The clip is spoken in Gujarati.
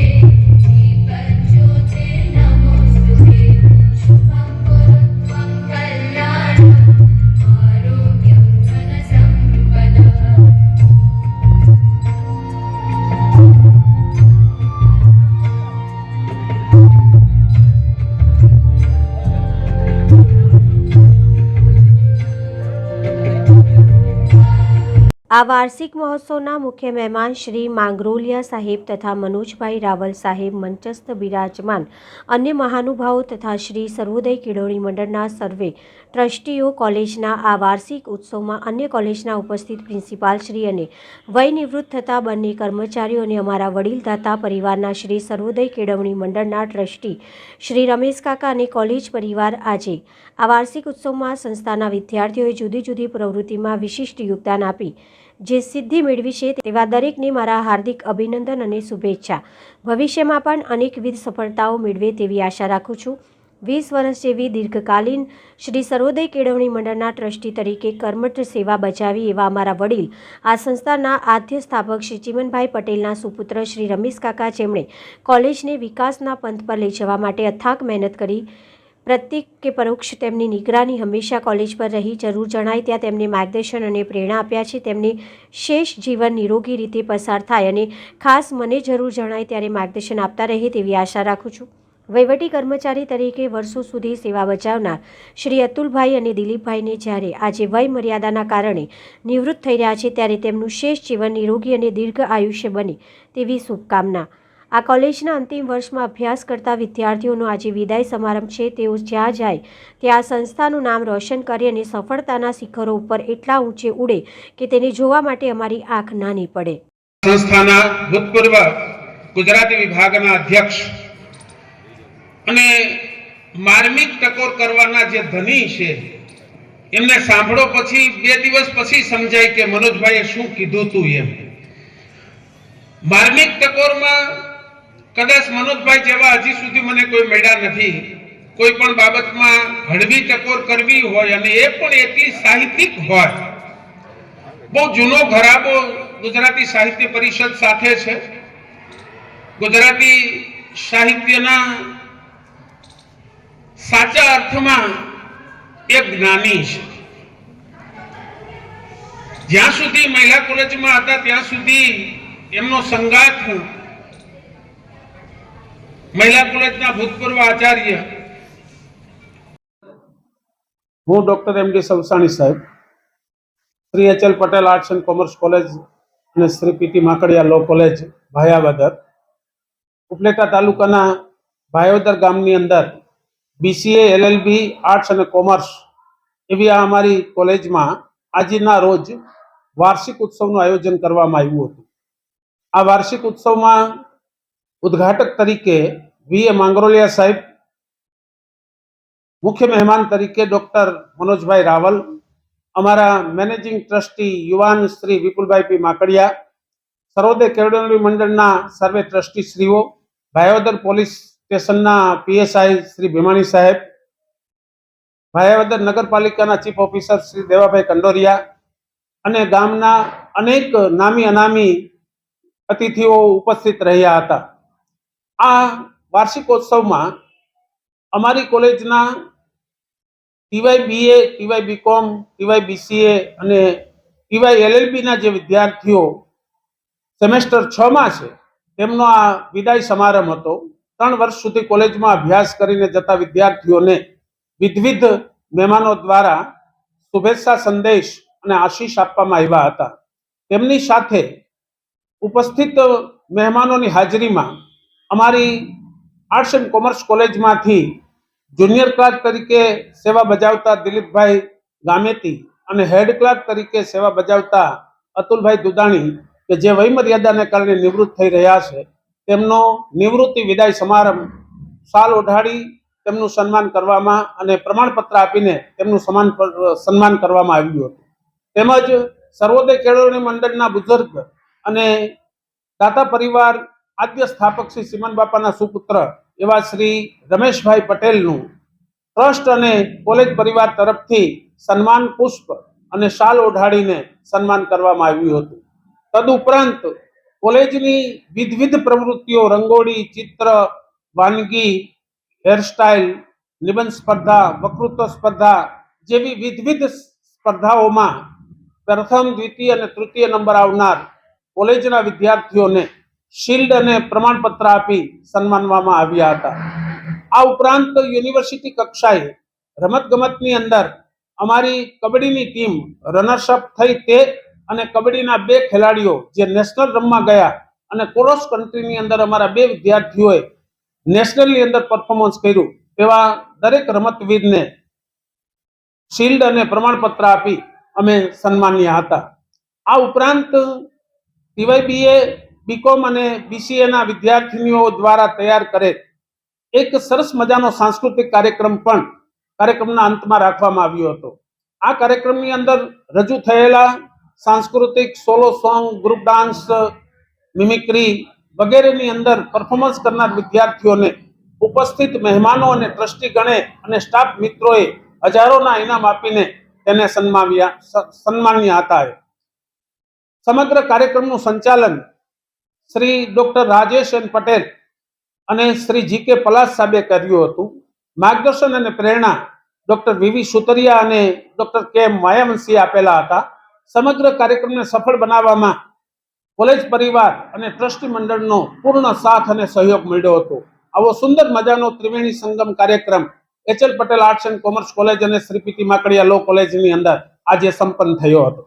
Thank you. આ વાર્ષિક મહોત્સવના મુખ્ય મહેમાન શ્રી માંગરોલિયા સાહેબ તથા મનોજભાઈ રાવલ સાહેબ મંચસ્થ બિરાજમાન અન્ય મહાનુભાવો તથા શ્રી સર્વોદય કેળવણી મંડળના સર્વે ટ્રસ્ટીઓ કોલેજના આ વાર્ષિક ઉત્સવમાં અન્ય કોલેજના ઉપસ્થિત પ્રિન્સિપાલશ્રી અને વય નિવૃત્ત થતા બંને કર્મચારીઓ અને અમારા વડીલદાતા પરિવારના શ્રી સર્વોદય કેળવણી મંડળના ટ્રસ્ટી શ્રી રમેશ કાકા અને કોલેજ પરિવાર આજે આ વાર્ષિક ઉત્સવમાં સંસ્થાના વિદ્યાર્થીઓએ જુદી જુદી પ્રવૃત્તિમાં વિશિષ્ટ યોગદાન આપી જે સિદ્ધિ મેળવી છે તેવા દરેકને મારા હાર્દિક અભિનંદન અને શુભેચ્છા. ભવિષ્યમાં પણ અનેકવિધ સફળતાઓ મેળવે તેવી આશા રાખું છું. વીસ વર્ષ જેવી દીર્ઘકાલીન શ્રી સર્વોદય કેળવણી મંડળના ટ્રસ્ટી તરીકે કર્મઠ સેવા બજાવી એવા અમારા વડીલ, આ સંસ્થાના આદ્ય સ્થાપક શ્રી ચિમનભાઈ પટેલના સુપુત્ર શ્રી રમેશ કાકા જેમણે કોલેજને વિકાસના પંથ પર લઈ જવા માટે અથાગ મહેનત કરી પ્રત્યેક કે પરોક્ષ તેમની નિગરાની હંમેશા કોલેજ પર રહી, જરૂર જણાય ત્યાં તેમને માર્ગદર્શન અને પ્રેરણા આપ્યા છે. તેમને શેષ જીવન નિરોગી રીતે પસાર થાય અને ખાસ મને જરૂર જણાય ત્યારે માર્ગદર્શન આપતા રહે તેવી આશા રાખું છું. વહીવટી કર્મચારી તરીકે વર્ષો સુધી સેવા બજાવનાર શ્રી અતુલભાઈ અને દિલીપભાઈને જ્યારે આજે વય મર્યાદાના કારણે નિવૃત્ત થઈ રહ્યા છે, ત્યારે તેમનું શેષ જીવન નિરોગી અને દીર્ઘ આયુષ્ય બને તેવી શુભકામના આ કોલેજના અંતિમ વર્ષમાં અભ્યાસ કરતા વિદ્યાર્થીઓનો આજે વિદાય સમારંભ છે. તેઓ જ્યાં જાય, ત્યાં સંસ્થાનું નામ રોશન કરે અને સફળતાના શિખરો ઉપર એટલા ઊંચે ઉડે કે તેને જોવા માટે અમારી આંખ નાની પડે સંસ્થાના ભૂતપૂર્વ ગુજરાતી વિભાગના અધ્યક્ષ અને માર્મિક ટકોર કરવાના જે ધની છે, એમને સાંભળો પછી, બે દિવસ પછી સમજાય કે મનોજભાઈએ શું કીધું તું એમ. માર્મિક ટકોરમાં કદાચ મનોજભાઈ જેવા હજી સુધી મને કોઈ મળ્યા નથી. કોઈ પણ બાબતમાં હળવી ટકોર કરવી હોય અને એ પણ એટલી સાહિત્યિક હોય. બહુ જૂનો ઘરાબો ગુજરાતી સાહિત્ય પરિષદ સાથે છે. ગુજરાતી સાહિત્યના સાચા અર્થમાં એક જ્ઞાની છે. જ્યાં સુધી મહિલા કોલેજમાં હતા, ત્યાં સુધી એમનો સંગાથ મહિલા કોલેજના ભૂતપૂર્વ આચાર્ય. હું ડોક્ટર એમ ડી સવસાણી સાહેબ. Shri H L Patel arts and commerce college અને Shri PT Makadia law college, Bhayavadar. Upleta તાલુકાના ભાયાવદર ગામની અંદર બીસીએ એલએલબી આર્ટ્સ અને કોમર્સ એવી આ અમારી કોલેજમાં આજના રોજ વાર્ષિક ઉત્સવનું આયોજન કરવામાં આવ્યું હતું. આ વાર્ષિક ઉત્સવમાં ઉદ્ઘાટક તરીકે વી એ માંગરોલિયા સાહેબ મુખ્ય મહેમાન તરીકે ડોક્ટર મનોજભાઈ રાવલ અમારા મેનેજિંગ ટ્રસ્ટી યુવાન શ્રી વિપુલભાઈ પી માકડિયા સર્વોદય કેળવણી મંડળના સર્વે ટ્રસ્ટી શ્રીઓ ભાયાવદર પોલીસ સ્ટેશનના પીએસઆઈ શ્રી ભીમાણી સાહેબ ભાયાવદર નગરપાલિકાના ચીફ ઓફિસર શ્રી દેવાભાઈ કંડોરિયા અને ગામના અનેક નામી અનામી અતિથિઓ ઉપસ્થિત રહ્યા હતા. આ વાર્ષિકોત્સવમાં અમારી કોલેજના TY BA TY BCom TY BCA અને ટીવાય એલએલબીના જે વિદ્યાર્થીઓ સેમેસ્ટર છમાં છે, તેમનો આ વિદાય સમારંભ હતો. ત્રણ વર્ષ સુધી કોલેજમાં અભ્યાસ કરીને જતા વિદ્યાર્થીઓને વિધવિધ મહેમાનો દ્વારા શુભેચ્છા સંદેશ અને આશીષ આપવામાં આવ્યા હતા. તેમની સાથે ઉપસ્થિત મહેમાનોની હાજરીમાં અમારી આર્ટ્સ એન્ડ કોમર્સ કોલેજમાંથી જુનિયર ક્લાર્ક તરીકે સેવા બજાવતા દિલીપભાઈ ગામેતી અને હેડ ક્લાર્ક તરીકે સેવા બજાવતા અતુલભાઈ દુદાણી કે જે વયમર્યાદાને કારણે નિવૃત્ત થઈ રહ્યા છે, તેમનો નિવૃત્તિ વિદાય સમારંભ સાલ ઓઢાડી તેમનું સન્માન કરવામાં અને પ્રમાણપત્ર આપીને તેમનું સમાન સન્માન કરવામાં આવ્યું હતું. તેમજ સર્વોદય કેળવણી મંડળના બુઝુર્ગ અને દાતા પરિવાર આદ્ય સ્થાપક શ્રી સિમન બાપાના સુપુત્ર એવા શ્રી રમેશભાઈ પટેલનું ટ્રસ્ટ અને કોલેજ પરિવાર તરફથી સન્માન પુષ્પ અને શાલ ઓઢાડીને સન્માન કરવામાં આવ્યું હતું. તદુપરાંત કોલેજની વિધવિધ પ્રવૃત્તિઓ રંગોળી, ચિત્ર, વાનગી, હેરસ્ટાઇલ, નિબંધ સ્પર્ધા વકૃત્વ સ્પર્ધા જેવી વિધવિધ સ્પર્ધાઓમાં પ્રથમ, દ્વિતીય અને તૃતીય નંબર આવનાર કોલેજના વિદ્યાર્થીઓને શિલ્ડ અને પ્રમાણપત્ર આપી સન્માનવામાં આવ્યા હતા. આ ઉપરાંત યુનિવર્સિટી કક્ષાએ રમત ગમતની અંદર અમારી કબડ્ડીની ટીમ રનર્સઅપ થઈ તે અને કબડ્ડીના બે ખેલાડીઓ જે નેશનલ રમવા ગયા અને ક્રોસ કન્ટ્રીની અંદર અમારા બે વિદ્યાર્થીઓએ નેશનલની અંદર પરફોર્મન્સ કર્યું તેવા દરેક રમતવીરને શિલ્ડ અને પ્રમાણપત્ર આપી અમે સન્માન્યા હતા. આ ઉપરાંત ટીવાયબીએ બીકોમ અને BCA ના વિદ્યાર્થીનીઓ દ્વારા તૈયાર કરેલ એક સરસ મજાનો સાંસ્કૃતિક કાર્યક્રમ પણ કાર્યક્રમના અંતમાં રાખવામાં આવ્યો હતો. આ કાર્યક્રમની અંદર રજૂ થયેલા સાંસ્કૃતિક solo song, group dance, mimicry વગેરેની અંદર પરફોર્મન્સ કરનાર વિદ્યાર્થીઓને ઉપસ્થિત મહેમાનો અને ટ્રસ્ટી ગણે અને સ્ટાફ મિત્રોએ હજારોના ઇનામ આપીને તેને સન્માવ્યા સન્માન્યા હતા. સમગ્ર કાર્યક્રમનું સંચાલન શ્રી ડોક્ટર રાજેશ એન પટેલ અને શ્રી જી કે પલાસ સાહેબે કર્યું હતું. માર્ગદર્શન અને પ્રેરણા ડોક્ટર વીવી સુતરિયા અને ડોક્ટર કે એમ માયાવંશી આપેલા હતા. સમગ્ર કાર્યક્રમને સફળ બનાવવામાં કોલેજ પરિવાર અને ટ્રસ્ટી મંડળનો પૂર્ણ સાથ અને સહયોગ મળ્યો હતો. આવો સુંદર મજાનો ત્રિવેણી સંગમ કાર્યક્રમ H L Patel arts and commerce college અને શ્રી પીટી માકડિયા લો કોલેજની અંદર આજે સંપન્ન થયો હતો.